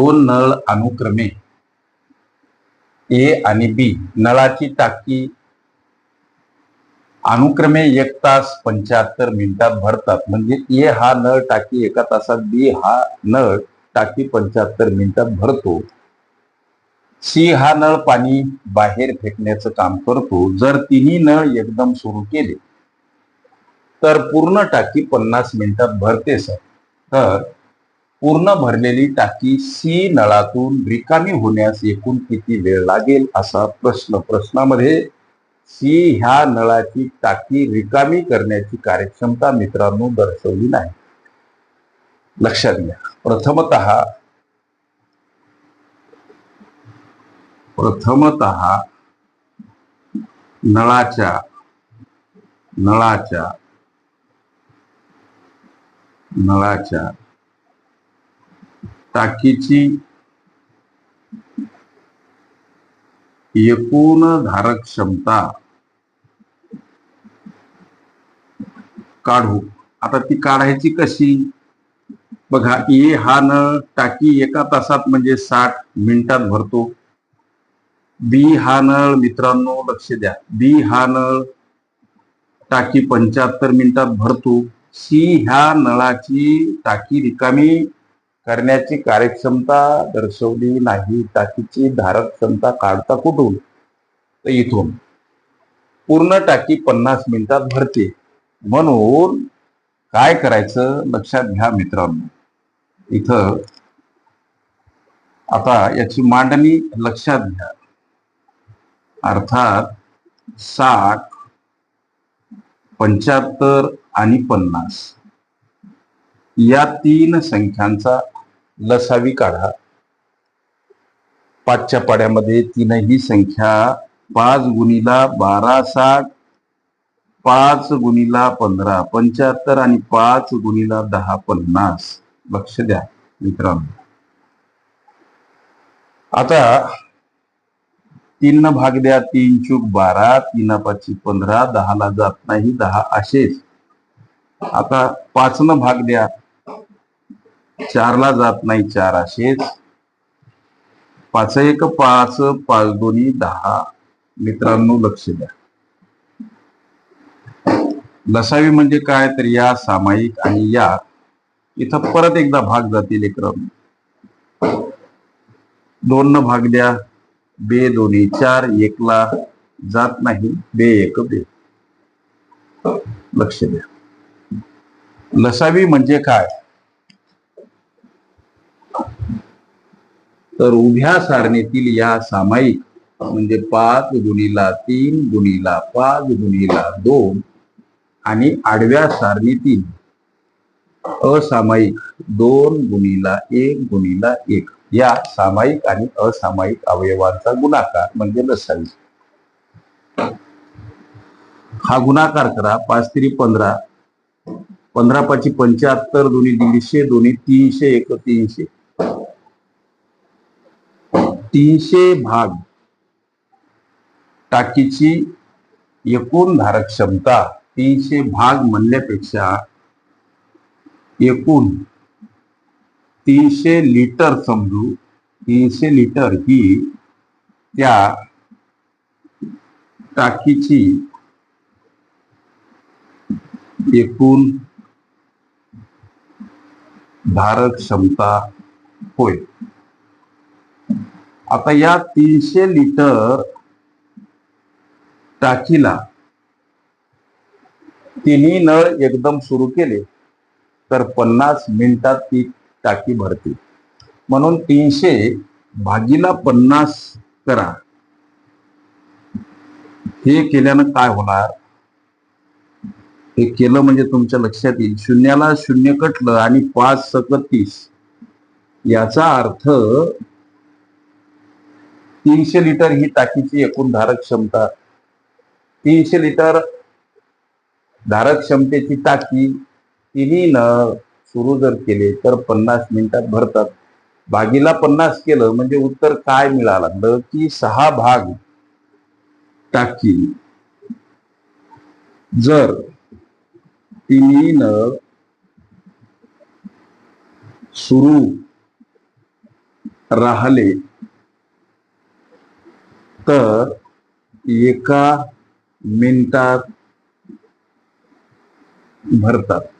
दोन नळ अनुक्रमे. ए आणि बी. नळाची टाकी अनुक्रमे एक तास पंच्याहत्तर मिनिटात भरतात. म्हणजे ए हा नळ टाकी एका तासात बी हा नळ टाकी पंच्याहत्तर मिनिटात भरतो. सी हा नळ पाणी बाहेर फेकण्याचं काम करतो. जर तिन्ही नळ एकदम सुरू केले तर पूर्ण टाकी पन्नास मिनिटात भरते सर. तर पूर्ण भरलेली टाकी सी नळातून रिकामी होण्यास एकूण किती वेळ लागेल असा प्रश्न. प्रश्नामध्ये सी ह्या नळाची टाकी रिकामी करण्याची कार्यक्षमता मित्रांनो दर्शवली नाही. लक्षात घ्या. प्रथमत प्रथमत नळाच्या नळाच्या नळाच्या टाकीची एकूण धारक क्षमता काढू. आता ती काढायची कशी? बघा ए हा नळ टाकी एका तासात म्हणजे साठ मिनिटात भरतो. बी हा नळ मित्रांनो लक्ष द्या. बी हा नळ टाकी पंच्याहत्तर मिनिटात भरतो. सी ह्या नळाची टाकी रिकामी करण्याची कार्यक्षमता दर्शवली नाही टाकीची धारक क्षमता काढता कुठून? तर इथून. पूर्ण टाकी पन्नास मिनिटात भरते. म्हणून काय करायचं? लक्षात घ्या मित्रांनो. इथं आता याची मांडणी लक्षात घ्या. अर्थात साठ पंच्याहत्तर आणि पन्नास. या तीन संख्यांचा लसावी काढा. पाचच्या पाड्यामध्ये तीनही संख्या पाच गुणीला बारा साठ पाच गुणीला पंधरा पंच्याहत्तर आणि पाच गुणीला दहा पन्नास. लक्ष द्या मित्रांनो. आता तीन भाग द्या तीन चूक बारा तीन पाचशे पंधरा दहाला जात नाही दहा असेच. आता पाच न भाग द्या. चारला जात नाही चार असेच. पाच एक पाच पाच दोन्ही दहा. मित्रांनो लक्ष द्या. लसावी म्हणजे काय? तर या सामायिक आणि या. इथं परत एकदा भाग जातील एकरम दोन न भाग द्या. बे दोन्ही चार एकला जात नाही. बे एक बे. लक्ष द्या. लसावी म्हणजे काय? तर उभ्या सारणीतील या सामायिक म्हणजे पाच गुणीला तीन गुणीला पाच गुणीला दोन आणि आडव्या सारणीतील असामायिक दोन गुणीला एक गुणीला एक. या सामायिक आणि असामायिक अवयवांचा गुणाकार म्हणजे लसावी हा गुणाकार करा पाच तरी पंधरा. पंधरा पाची पंच्याहत्तर दोन्ही दीडशे दोन्ही तीनशे एक तीनशे. तीनशे भाग टाकीची एकूण धारक क्षमता तीनशे भाग म्हणण्यापेक्षा एकूण तीनशे लिटर समजू तीनशे लिटर ही त्या टाकीची एकूण धारक क्षमता होय. आता या तीनशे लिटर टाकीला तिन्ही नळ एकदम सुरू केले तर पन्नास मिनिटात ती टाकी भरते. म्हणून तीनशे भागीला पन्नास करा. हे केल्यानं काय होणार? हे केलं म्हणजे तुमच्या लक्षात येईल. शून्याला शून्य कटलं आणि पाच सकत तीस. याचा अर्थ तीनशे लिटर ही टाकीची एकूण धारक क्षमता तीनशे लिटर धारक क्षमतेची टाकी तिन्ही नळ सुरू जर केले तर पन्नास मिनिटात भरतात. भागीला पन्नास केलं म्हणजे उत्तर काय मिळालं? की सहा भाग टाकी. जर तिन्ही नळ सुरू राहिले तर एका मिनिटात भरतात.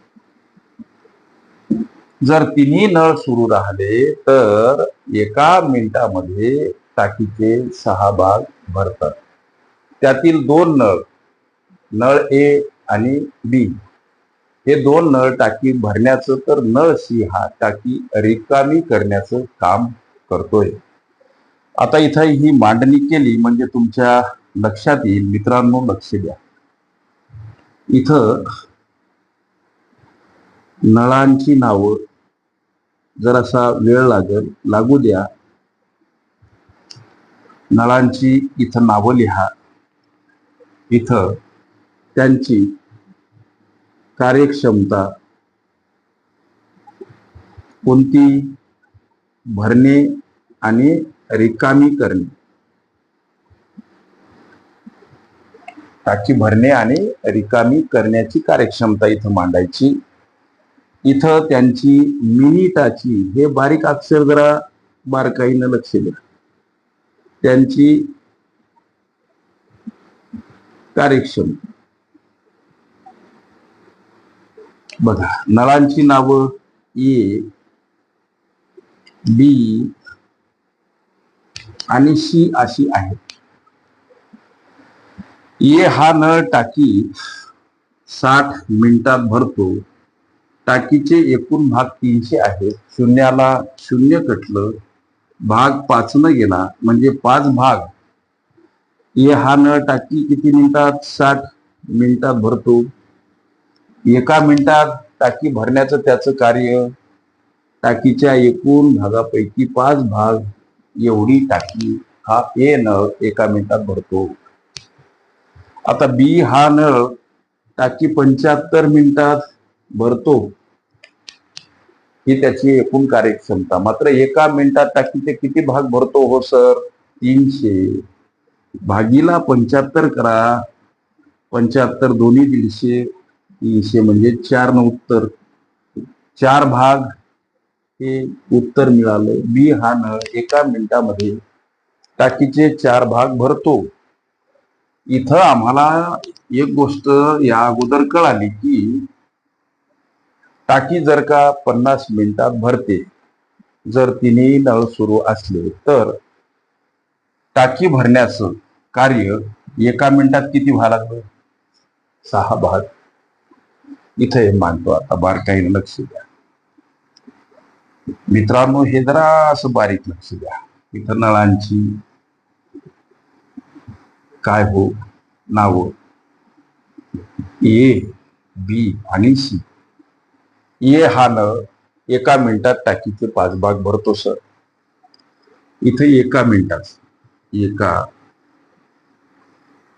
जर तिन्ही नळ सुरू राहिले तर एका मिनिटामध्ये टाकीचे सहा भाग भरतात. त्यातील दोन नळ नळ ए आणि बी हे दोन नळ टाकी भरण्याचं तर नळ सी हा टाकी रिकामी करण्याचं काम करतोय. आता इथं ही मांडणी केली म्हणजे तुमच्या लक्षात येईल. मित्रांनो लक्ष द्या. इथं नळांची नावं जरासा वेळ लागेल. लागू द्या. नळांची इथं नावं लिहा. इथं त्यांची कार्यक्षमता कोणती? भरणे आणि रिकामी करणे. टाकी भरणे आणि रिकामी करण्याची कार्यक्षमता इथं मांडायची. इथं त्यांची मिनिटाची हे बारीक अक्षर जरा बारकाईनं लक्ष द्या. त्यांची कार्यक्षमता. बघा नळांची नावं ए बी आणि शी अशी आहेत ये हा नळ टाकी साठ मिनिटात भरतो. टाकीचे एकूण भाग तीनशे आहेत शून्याला शून्य कटलं भाग पाचनं गेला म्हणजे पाच भाग. ये हा नळ टाकी किती मिनिटात? साठ मिनिटात भरतो. एका मिनिटात टाकी भरण्याचं त्याचं कार्य टाकीच्या एकूण भागापैकी पाच भाग एवढी टाकी हा ए नळ एका मिनिटात भरतो. आता बी हा नळ टाकी पंच्याहत्तर मिनिटात भरतो. ही त्याची एकूण कार्यक्षमता. मात्र एका मिनिटात टाकीचे किती भाग भरतो हो सर? तीनशे. भागीला पंच्याहत्तर करा. पंच्याहत्तर दोन्ही दीडशे. तीनशे म्हणजे चार न उत्तर. चार भाग हे उत्तर मिळालं. बी हा नळ एका मिनिटामध्ये टाकीचे चार भाग भरतो. इथं आम्हाला एक गोष्ट या अगोदर कळाली की टाकी जर का पन्नास मिनिटात भरते जर तिन्ही नळ सुरू असले तर टाकी भरण्याचं कार्य एका मिनिटात किती व्हायला लागलं? सहा भाग. इथे हे आता बारकाईने लक्ष द्या. मित्रांनो हे जरा असं बारीक लक्ष द्या. इथं नळांची काय हो नाव हो? ए बी आणि सी. ए हा नळ एका मिनिटात टाकीचे पाच भाग भरतो सर. इथे एका मिनिटात एका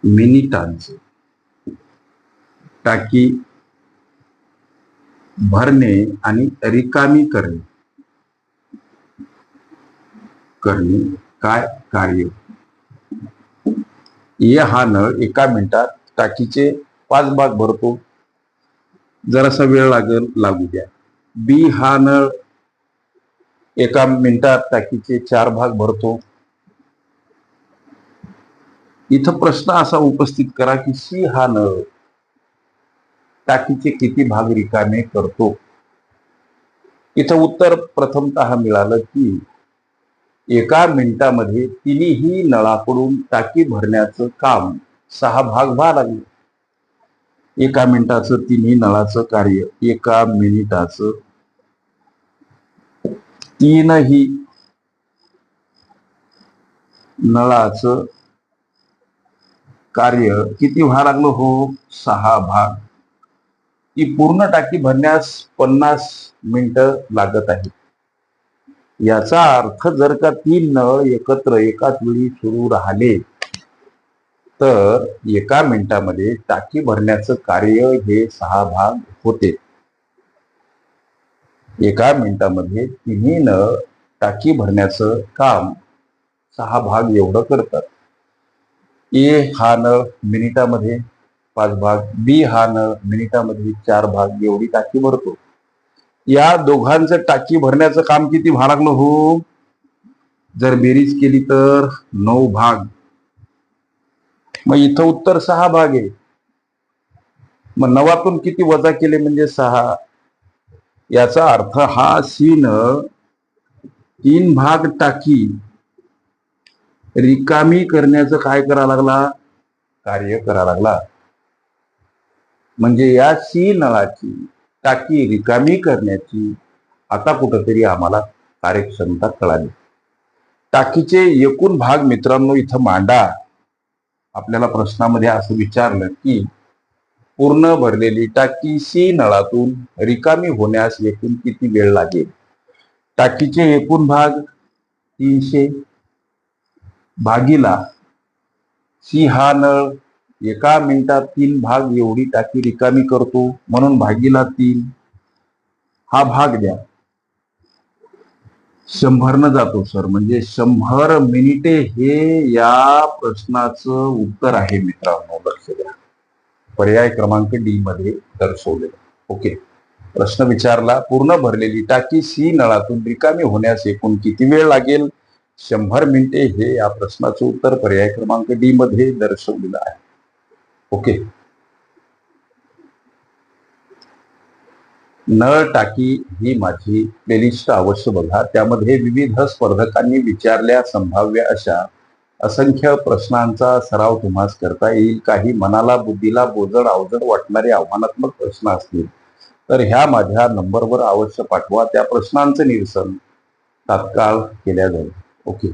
मिनिटांचे टाकी भरणे आणि रिकामी करणे. करणे काय कार्य? ये हा नळ एका मिनिटात टाकीचे पाच भाग भरतो. जरासा वेळ लागेल लागू द्या. बी हा नळ एका मिनिटात टाकीचे चार भाग भरतो. इथं प्रश्न असा उपस्थित करा की सी हा नळ टाकीचे किती भाग रिकामे करतो? इथं उत्तर प्रथमत मिळालं की एका मिनिटामध्ये तिन्ही नळाकडून टाकी भरण्याचं काम सहा भाग व्हा लागले. एका मिनिटाचं तिन्ही नळाचं कार्य एका मिनिटाचं तीनही नळाचं कार्य किती व्हा लागलं हो? सहा भाग. ती पूर्ण टाकी भरण्यास पन्नास मिनिटं लागत आहेत. याचा अर्थ जर का तीन नळ एकत्र एकाच वेळी सुरू राहिले तर एका मिनिटामध्ये टाकी भरण्याचं कार्य हे सहा भाग होते. एका मिनिटामध्ये तिन्ही नळ टाकी भरण्याचं काम सहा भाग एवढं करतात. ए हा नळ मिनिटामध्ये पाच भाग बी हा नळ मिनिटामध्ये चार भाग एवढी टाकी भरतो. या दोघांचं टाकी भरण्याचं काम किती व्हा लागलं हो? जर बेरीज केली तर नऊ भाग. मग इथं उत्तर सहा भाग आहे. मग नवातून किती वजा केले म्हणजे सहा? याचा अर्थ हा सीन तीन भाग टाकी रिकामी करण्याचं काय करा लागला? कार्य करा लागला. म्हणजे या सी नळाची टाकी रिकामी करण्याची आता कुठंतरी आम्हाला कार्यक्षमता कळाली. टाकीचे एकूण भाग मित्रांनो इथं मांडा. आपल्याला प्रश्नामध्ये असं विचारलं की पूर्ण भरलेली टाकी सी नळातून रिकामी होण्यास एकूण किती वेळ लागेल? टाकीचे एकूण भाग तीनशे. भागीला सी हा नळ एका मिनिटात तीन भाग एवढी टाकी रिकामी करतो म्हणून भागीला तीन. हा भाग द्या. शंभरनं जातो सर. म्हणजे शंभर मिनिटे हे या प्रश्नाचं उत्तर आहे मित्रांनो लक्ष द्या. पर्याय क्रमांक डी मध्ये दर्शवलेलं ओके. प्रश्न विचारला पूर्ण भरलेली टाकी सी नळातून रिकामी होण्यास एकूण किती वेळ लागेल? शंभर मिनिटे हे या प्रश्नाचं उत्तर पर्याय क्रमांक डी मध्ये दर्शवलेलं आहे. ओके. नळ टाकी ही माझी प्लेलिस्ट अवश्य बघा. त्यामध्ये विविध स्पर्धकांनी विचारल्या संभाव्य अशा असंख्य प्रश्नांचा सराव तुम्हास करता येईल. काही मनाला बुद्धीला बोजड अवजड वाटणारे आव्हानात्मक प्रश्न असतील. तर ह्या माझ्या नंबरवर अवश्य पाठवा. त्या प्रश्नांचं निरसन तात्काळ केल्या जाईल. ओके.